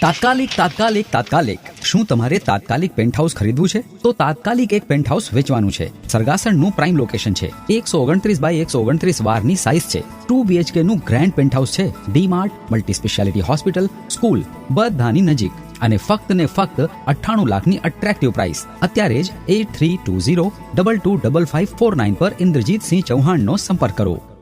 તાત્કાલિક તાત્કાલિક તાત્કાલિક. શું તમારે તાત્કાલિક પેન્ટ હાઉસ ખરીદવું છે? તો તાત્કાલિક એક પેન્ટ હાઉસ વેચવાનું છે. સરગાસણનું પ્રાઇમ લોકેશન છે. એકસો ઓગણત્રીસ બાય એકસો ઓગણત્રીસ વારની સાઇઝ છે. ટુ બીએચકે નું ગ્રેન્ડ પેન્ટહાઉસ છે. D Mart multi speciality hospital school બધાની નજીક. અને ફક્ત ને ફક્ત અઠ્ઠાણું લાખની અટ્રેક્ટિવ પ્રાઇસ અત્યારે જ at three two zero double two double five four nine પર ઇન્દ્રજીતસિંહ ચૌહાણનો સંપર્ક કરો.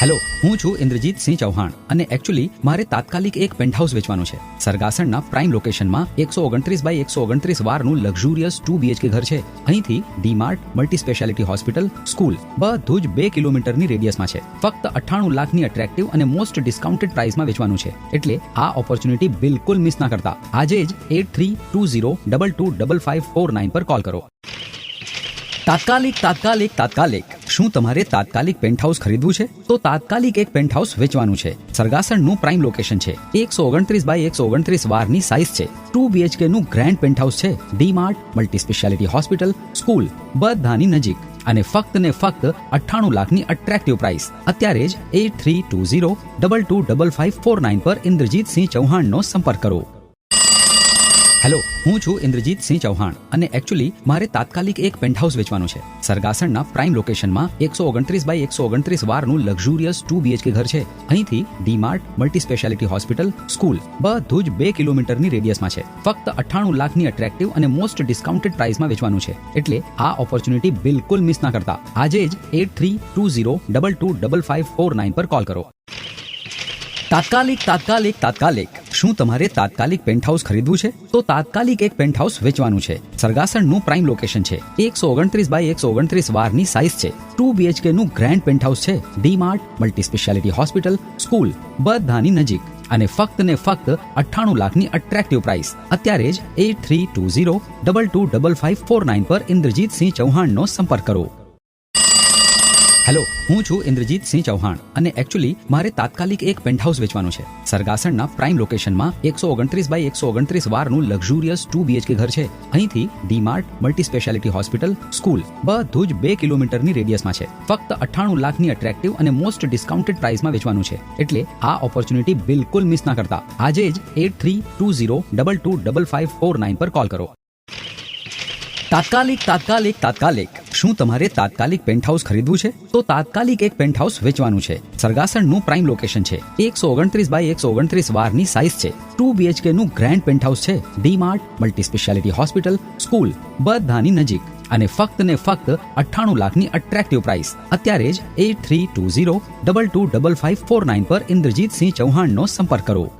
હેલો, હું છું ઇન્દ્રજીત સિંહ ચૌહાણ અને એકચ્યુઅલી મારે તાત્કાલિક એક પેન્ટ હાઉસ વેચવાનું છે. સરગાસણના પ્રાઇમ લોકેશનમાં એકસો ઓગણત્રીસ બાય એકસો ઓગણત્રીસ વારનું લક્ઝુરિયસ ટુ બીએચકે ઘર છે. અહીંથી D Mart multi speciality hospital school બધું જ બે કિલોમીટરની રેડિયસમાં છે. ફક્ત અઠ્ઠાણું લાખની અટ્રેક્ટિવ અને મોસ્ટ ડિસ્કાઉન્ટેડ પ્રાઇસમાં વેચવાનું છે. એટલે આ ઓપોર્ચ્યુનિટી બિલકુલ મિસ ના કરતા. આજે જ at three two zero double two double five four nine પર કોલ કરો. તાત્કાલિક તાત્કાલિક તાત્કાલિક. શું તમારે તાત્કાલિક પેન્ટહાઉસ ખરીદવું છે? તો તાત્કાલિક એક પેન્ટહાઉસ વેચવાનું છે. સરગાસણનું પ્રાઇમ લોકેશન છે. એકસો ઓગણત્રીસ બાય એકસો ઓગણત્રીસ વારની સાઇઝ છે. ટુ બીએચકે નું ગ્રેન્ડ પેન્ટહાઉસ છે. D Mart multi speciality hospital school બધાની નજીક. અને ફક્ત ને ફક્ત અઠ્ઠાણું લાખની અટ્રેક્ટિવ પ્રાઇસ અત્યારે જ at three two zero double two double five four nine પર ઇન્દ્રજીતસિંહ ચૌહાણનો સંપર્ક કરો. હેલો, હું છું ઇન્દ્રજીત સિંહ ચૌહાણ અને એકચ્યુઅલી મારે તાત્કાલિક એક પેન્ટહાઉસ વેચવાનું છે. સરગાસણના પ્રાઇમ લોકેશનમાં એકસો ઓગણત્રીસ બાય એકસો ઓગણત્રીસ વારનું લક્ઝુરિયસ ટુ બીએચકે ઘર છે. અહીંથી D Mart multi speciality hospital school બધું જ બે કિલોમીટરની રેડિયસમાં છે. ફક્ત અઠ્ઠાણું લાખની અટ્રેક્ટિવ અને મોસ્ટ ડિસ્કાઉન્ટેડ પ્રાઇસમાં વેચવાનું છે. એટલે આ ઓપોર્ચ્યુનિટી બિલકુલ મિસ ના કરતા. આજે જ at three two zero double two double five four nine પર કોલ કરો. તાત્કાલિક તાત્કાલિક તાત્કાલિક. શું તમારે તાત્કાલિક પેન્ટ હાઉસ ખરીદવું છે? તો તાત્કાલિક એક પેન્ટ હાઉસ વેચવાનું છે. સરગાસણનું પ્રાઇમ લોકેશન છે. એકસો ઓગણત્રીસ બાય એકસો ઓગણત્રીસ વારની સાઇઝ છે. ટુ બીએચકે નું ગ્રેન્ડ પેન્ટહાઉસ છે. D Mart multi speciality hospital school બધાની નજીક. અને ફક્ત ને ફક્ત અઠ્ઠાણું લાખની અટ્રેક્ટિવ પ્રાઇસ અત્યારે જ at three two zero double two double five four nine પર ઇન્દ્રજીતસિંહ ચૌહાણનો સંપર્ક કરો. હેલો, હું છું ઇન્દ્રજીત સિંહ ચૌહાણ અને એકચ્યુઅલી મારે તાત્કાલિક એક પેન્ટહાઉસ વેચવાનું છે. સરગાસણના પ્રાઇમ લોકેશનમાં એકસો ઓગણત્રીસ બાય એકસો ઓગણત્રીસ વારનું લક્ઝુરિયસ ટુ બીએચકે ઘર છે. અહીંથી D Mart multi speciality hospital school બધું જ બે કિલોમીટરની રેડિયસમાં છે. ફક્ત અઠ્ઠાણું લાખની અટ્રેક્ટિવ અને મોસ્ટ ડિસ્કાઉન્ટેડ પ્રાઇસમાં વેચવાનું છે. એટલે આ ઓપોર્ચ્યુનિટી બિલકુલ મિસ ના કરતા. આજે જ at three two zero double two double five four nine પર કોલ કરો. તાત્કાલિક તાત્કાલિક તાત્કાલિક. શું તમારે તાત્કાલિક પેન્ટહાઉસ ખરીદવું છે? તો તાત્કાલિક એક પેન્ટહાઉસ વેચવાનું છે. સરગાસણનું પ્રાઇમ લોકેશન છે. એકસો ઓગણત્રીસ બાય એકસો ઓગણત્રીસ વારની સાઇઝ છે. ટુ બીએચકે નું ગ્રેન્ડ પેન્ટહાઉસ છે. D Mart multi speciality hospital school બધાની નજીક. અને ફક્ત ને ફક્ત અઠ્ઠાણું લાખની અટ્રેક્ટિવ પ્રાઇસ અત્યારે જ at three two zero double two double five four nine પર ઇન્દ્રજીતસિંહ ચૌહાણનો સંપર્ક કરો.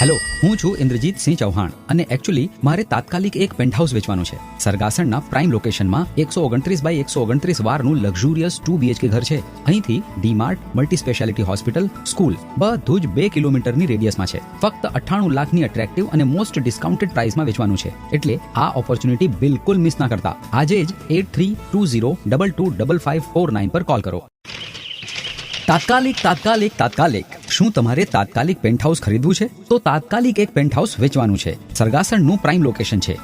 હેલો, હું છું ઇન્દ્રજીત સિંહ ચૌહાણ અને એકચ્યુઅલી મારે તાત્કાલિક એક પેન્ટહાઉસ વેચવાનું છે. સરગાસણના પ્રાઇમ લોકેશનમાં એકસો ઓગણત્રીસ બાય એકસો ઓગણત્રીસ વારનું લક્ઝુરિયસ ટુ બીએચકે ઘર છે. અહીંથી D Mart multi speciality hospital school બધું જ બે કિલોમીટરની રેડિયસમાં છે. ફક્ત અઠ્ઠાણું લાખની અટ્રેક્ટિવ અને મોસ્ટ ડિસ્કાઉન્ટેડ પ્રાઇસમાં વેચવાનું છે. એટલે આ ઓપોર્ચ્યુનિટી બિલકુલ મિસ ના કરતા. આજે જ at three two zero double two double five four nine પર કોલ કરો. તાત્કાલિક તાત્કાલિક તાત્કાલિક. શું તમારે તાત્કાલિક પેન્ટહાઉસ ખરીદવું છે? તો તાત્કાલિક એક પેન્ટહાઉસ વેચવાનું છે. સરગાસણનું પ્રાઇમ લોકેશન છે.